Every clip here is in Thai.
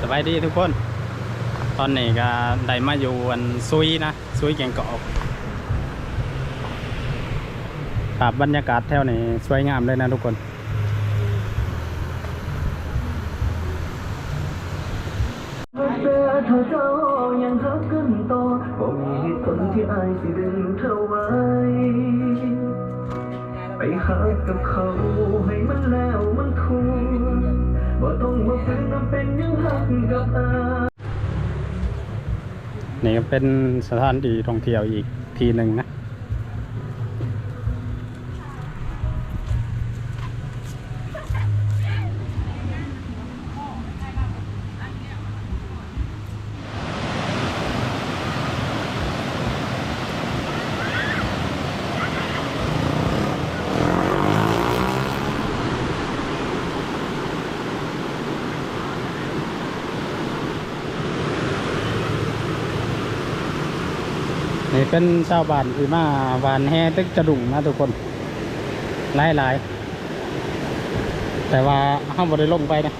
สบายดีทุกคน ตอนนี้ก็ได้มาอยู่อันซุยนะซุยแกงกอกภาพบรรยากาศแถวนี้สวยงามเลยนะทุกคน นี่ก็เป็นสถานที่ท่องเที่ยวอีกทีหนึ่งนะ นี่เป็นชาวบ้านที่มาวานแห่ตึกจะดุงนะทุกคนหลายหลายๆแต่ว่าห้ามบริลงไปนะ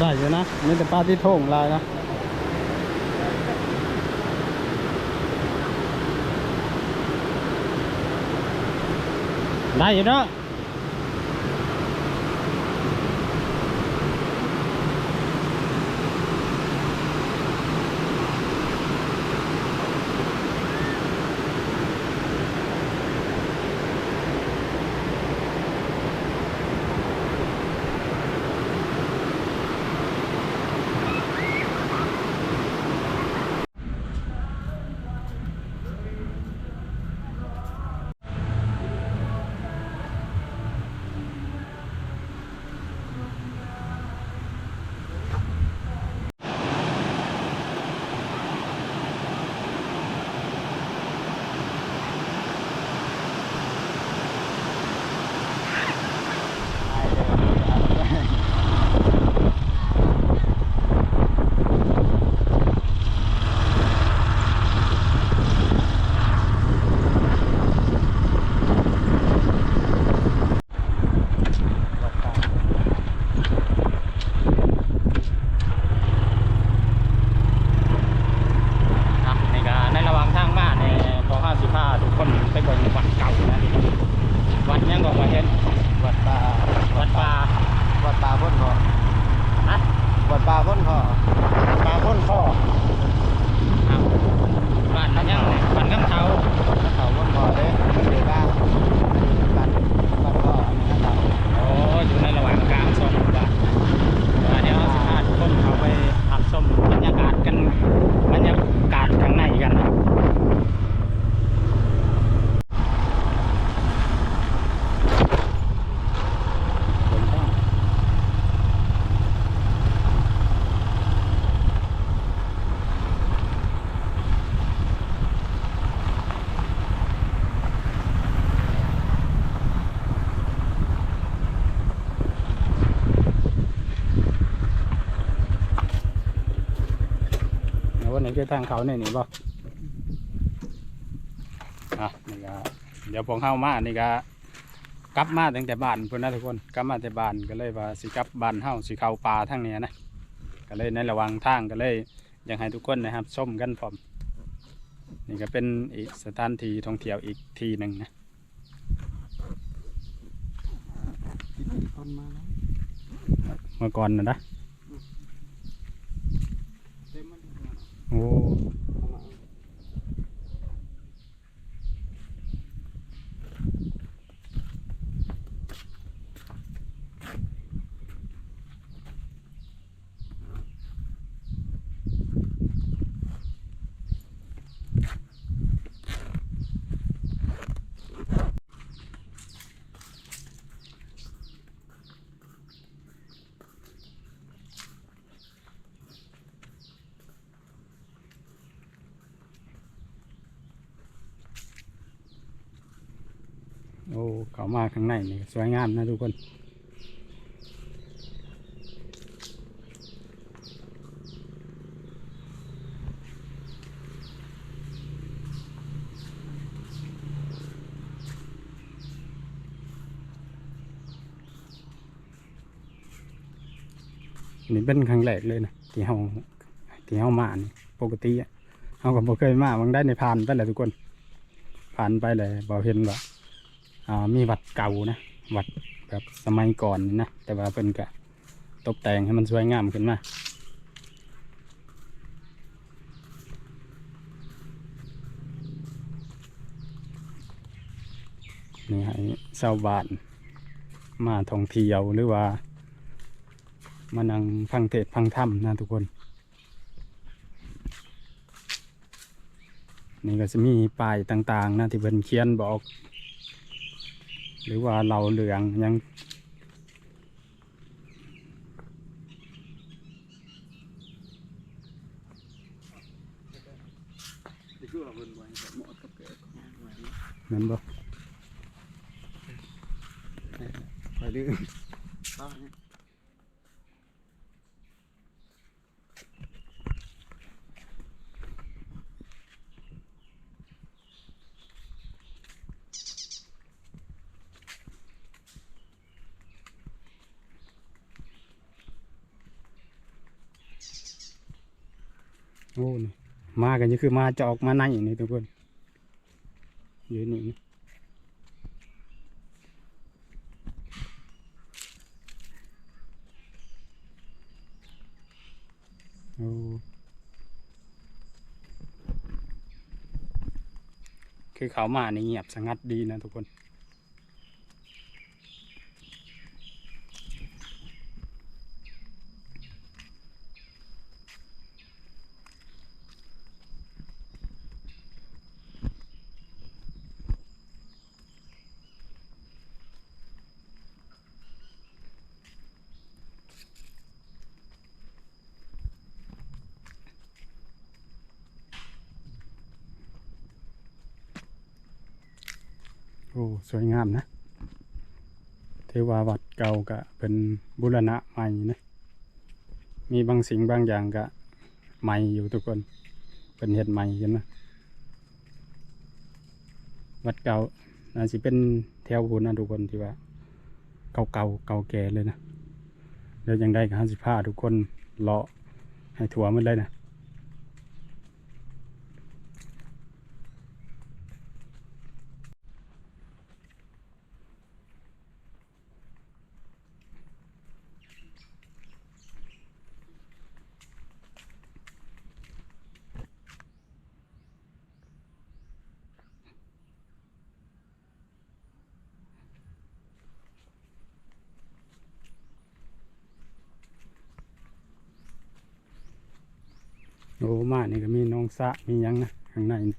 ได้อยู่นะมีแต่ปลาที่โท่งลายนะได้อยู่เนาะในการในระหว่างทางมาเนี่ยพอห้าสิบห้าทุกคนไปเบิ่งวัดเก่านะวัดยังบอกว่าเห็น วัดป่า วัดป่า วัดป่าพ้นคอ นะ วัดป่าพ้นคอ ป่าพ้นข้ออ้าวบ้านนั่นยังเนี่ยบ้านกำเทา เขาพ้นคอเด้เดี๋ยวบ้างบ้านบ้านคออันนี้นะครับ โอ้อยู่ในระหว่างกลางสองหมู่บ้านเดี๋ยวเราสิพาทุกคนเขาไปหับชมบรรยากาศกันบรรยากาศข้างในกันนะครับ เดี๋ยววั นนี้คือทางเขาเนี่ยนี่บ่อะนี่ก็เดี๋ยวพวกเข้ามานี่ก็กลับมาตั้งแต่บ้านเพื่อนนะทุกคนกลับมาแต่บ้านก็เลยว่าสิกลับบ้านเฮาสิเข้าป่าทางเนี้ยนะก็เลยในระหว่างทางก็เลยอยากให้ทุกคนนะครับชมกันพร้อมนี่ก็เป็นอีกสถานที่ท่องเที่ยวอีกที่หนึ่งนะคนมาแล้วเมื่อก่อนนะนะ เต็มมัน โอ้โอ้เขามาข้างในนี่สวยงามนะทุกคนนี่เป็นครั้งแรกเลยนะที่เฮาที่เฮามานี่ปกติอะเฮาก็บ่เคยมาบางได้ในผ่านไปแหละทุกคน ผ่านไปเลยบ่เห็นว่า มีวัดเก่านะวัดแบบสมัยก่อนนะแต่ว่าเพิ่นก็ตกแต่งให้มันสวยงามขึ้นมานี่ให้ชาวบ้านมาท่องเที่ยวหรือว่า มานั่งฟังเทศฟังธรรมนะทุกคน นี่ก็จะมีป้ายต่างๆนะที่เพิ่นเขียนบอก หรือว่าเราเหลืองหยังแมันบอกไปดื้อ โอ้นี่มากันนี่คือมาจะออกมาในนี่ทุกคนอยู่นี่นโอ้คือเขามาในเงียบสงัดดีนะทุกคน อ้สวยงามนะเทวาวัดเก่าก็เป็นบุรณะใหม่นะมีบางสิ่งบางอย่างก็ใหม่อยู่ทุกคนเป็นเห็ดใหม่กันนะวัดเก่าน่าสิเป็นแถวบุญนะทุกคนที่ว่า เก่าเก่าเก่าแก่เลยนะแล้วยังได้กับห้าสิบห้าทุกคนเลาะให้ถั่วหมันเลยนะ โอ้มานี่ก็มีน้องสะมียังนะข้างในนะ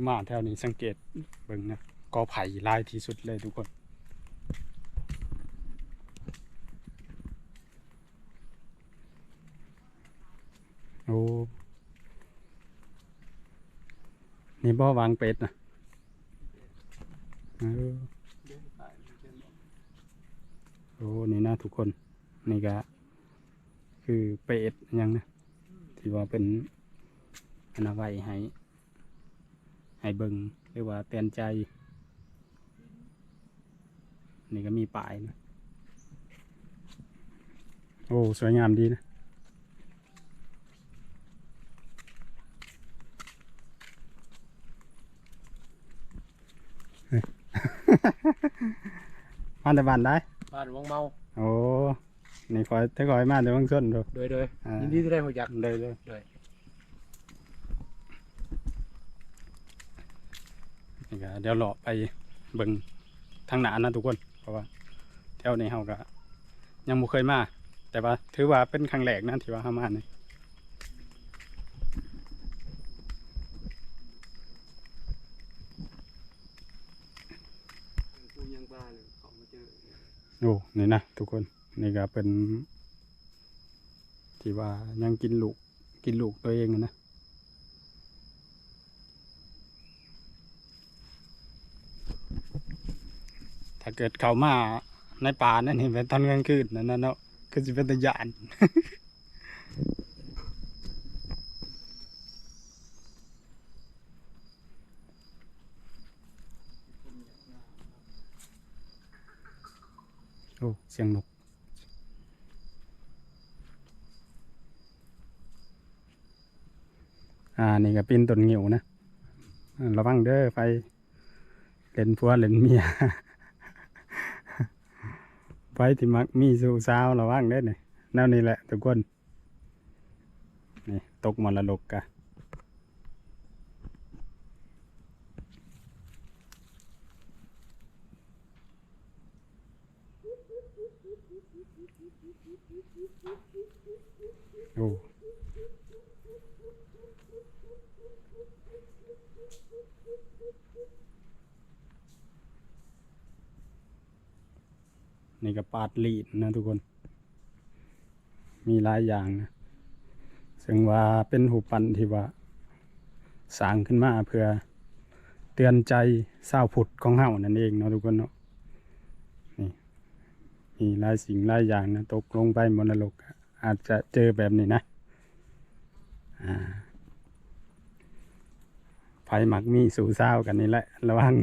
คือมาแถวนี้สังเกตเบิ่งนะกอไผ่ลายที่สุดเลยทุกคนโอ้นี่บ่อวางเป็ดนะเออโอ้นี่นะทุกคน นี่ก็คือเป็ดยังนะที่ว่าเป็นอนาไว้ให้ ให้เบิงหรือว่าเตือนใจ นี่ก็มีป่ายนะโอ้ สวยงามดีนะมาแต่บ้านได้บ้านวังเมา โอ้ นี่คอยถ้าคอยมาแต่บางส่วนดูโดยโดยอ่ายินดีที่ได้หัวจักเลยเลยเลย นี่ก็เดี๋ยวเลาะไปเบิงทางหนานะทุกคน เพราะว่าแถวนี้เฮาก็ยังบ่เคยมา แต่ว่าถือว่าเป็นครั้งแรกนะที่ว่าเฮามานี่กูยังบ้าเลยเขามาเจอโอ้นี่นะทุกคนนี่ก็เป็นที่ว่ายังกินลูกกินลูกตัวเองนะ ถ้าเกิดเขามาในป่านั่นเห็นเป็นตอนกลางคืนนั่นนะเนาะคือสิเป็นตะยานโอ้เสียงนกอ่า นี่ก็ปีนต้นงิ้วนะอ่าระวังเด้อไปเล่นผัวเล่นเมีย ไปที่มักมีสู่สาวระวังได้เนี่แนวนี้แหละทุกคน นี่ตกมรดกกะ โอ้ นี่ก็ปาดลีดนะทุกคน มีหลายอย่างนะซึ่งว่าเป็นหูปันที่ว่าสร้างขึ้นมาเพื่อเตือนใจเศร้าวผุดของเฮานั่นเองเนาะทุกคนเนาะนี่มีหลายสิ่งหลายอย่างนะตกลงไปมรดกอะอาจจะเจอแบบนี้นะอ่าไผหมักมีสู่เศร้ากันนี่แหละ ระวัง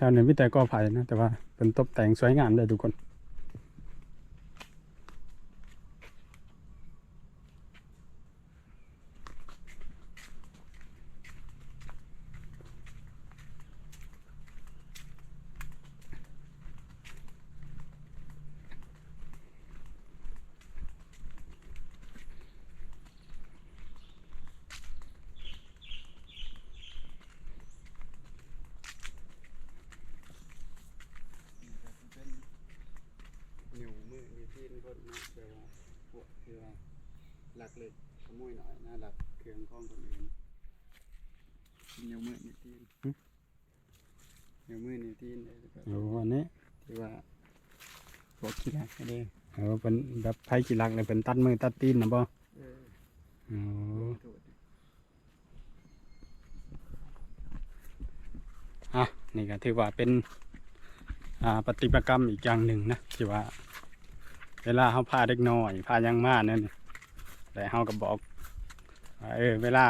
แถวนี้มีแต่กอไผ่นะ แต่ว่าเป็นตกแต่งสวยงามเลยทุกคนหนูมือมี ที่นคนนะแต่ว่าพวกที่ว่าหลักเล็กขโมยหน่อยนะหลักเครื่องของคนอื่นเหนียวมือนี่ที่เหนียวมือนี่ที่เลยแล้วก็โอ้วันนี้ที่ว่าพวกขี้รักก็ได้เออเป็นแบบไผ่กีรักเลยเป็นตัดมือตัดตีนนะบ่เออโอ้โทษอะนี่ก็ถือว่าเป็นอ่าปฏิบัติกรรมอีกอย่างหนึ่งนะที่ว่า เวลาเขาพาเด็กน้อยพายังมานั่นนี่แต่เขาก็บอกเออเวลา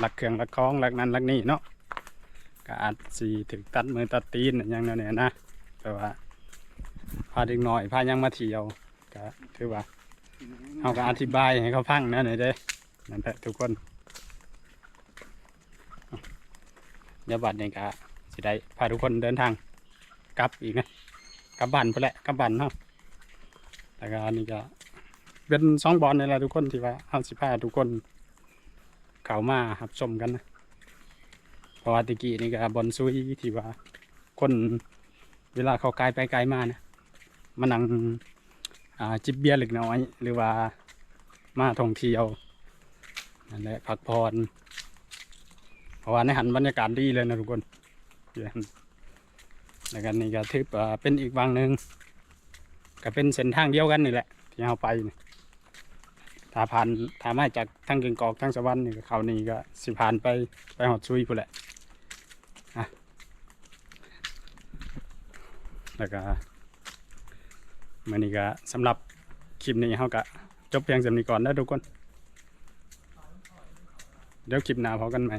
หลักเครื่องหลักคล้องหลักนั้นหลักนี้เนาะก็อาจสีถึงตัดมือตัดตีนอย่างนั้นเนี่ยนะแต่ว่าพาเด็กน้อยพายังมาเที่ยวก็ถือว่าเขาก็อธิบายให้เขาฟังนะหน่อยเด้นั่นแหละทุกคนเดี๋ยวบัดนี้ก็สิได้พาทุกคนเดินทางกลับอีกนะกลับบ้านไปแหละกลับบ้านเนาะ แล้วก็อันนี้ก็เป็นสองบอลนี่แหละทุกคนที่ว่าเอาสิพาทุกคน เข้ามาหับชมกันนะเพราะว่าตะกี้นี่ก็บอลซุยที่ว่าคนเวลาเขาไกลไปไกลมานะมานั่งจิบเบียร์เล็กน้อย หรือว่ามาท่องเที่ยวนั่นแหละพักผ่อนเพราะว่าในหันบรรยากาศดีเลยนะทุกคนแล้วกันนี่ก็ถือเป็นอีกบางหนึ่ง ก็เป็นเส้นทางเดียวกันนี่แหละ ที่เราไปนี่ถ้าผ่านถ้ามาจากทางเกิงกอกทางสวรรค์นี่เขานี่ก็สิผ่านไปไปหอดซุยพุ่นแหละอะแล้วก็มื่อนี้ก็สำหรับคลิปนี้เขาก็จบเพียงสำนี้ก่อนนะทุกคน เดี๋ยวคลิปหน้าพบกันใหม่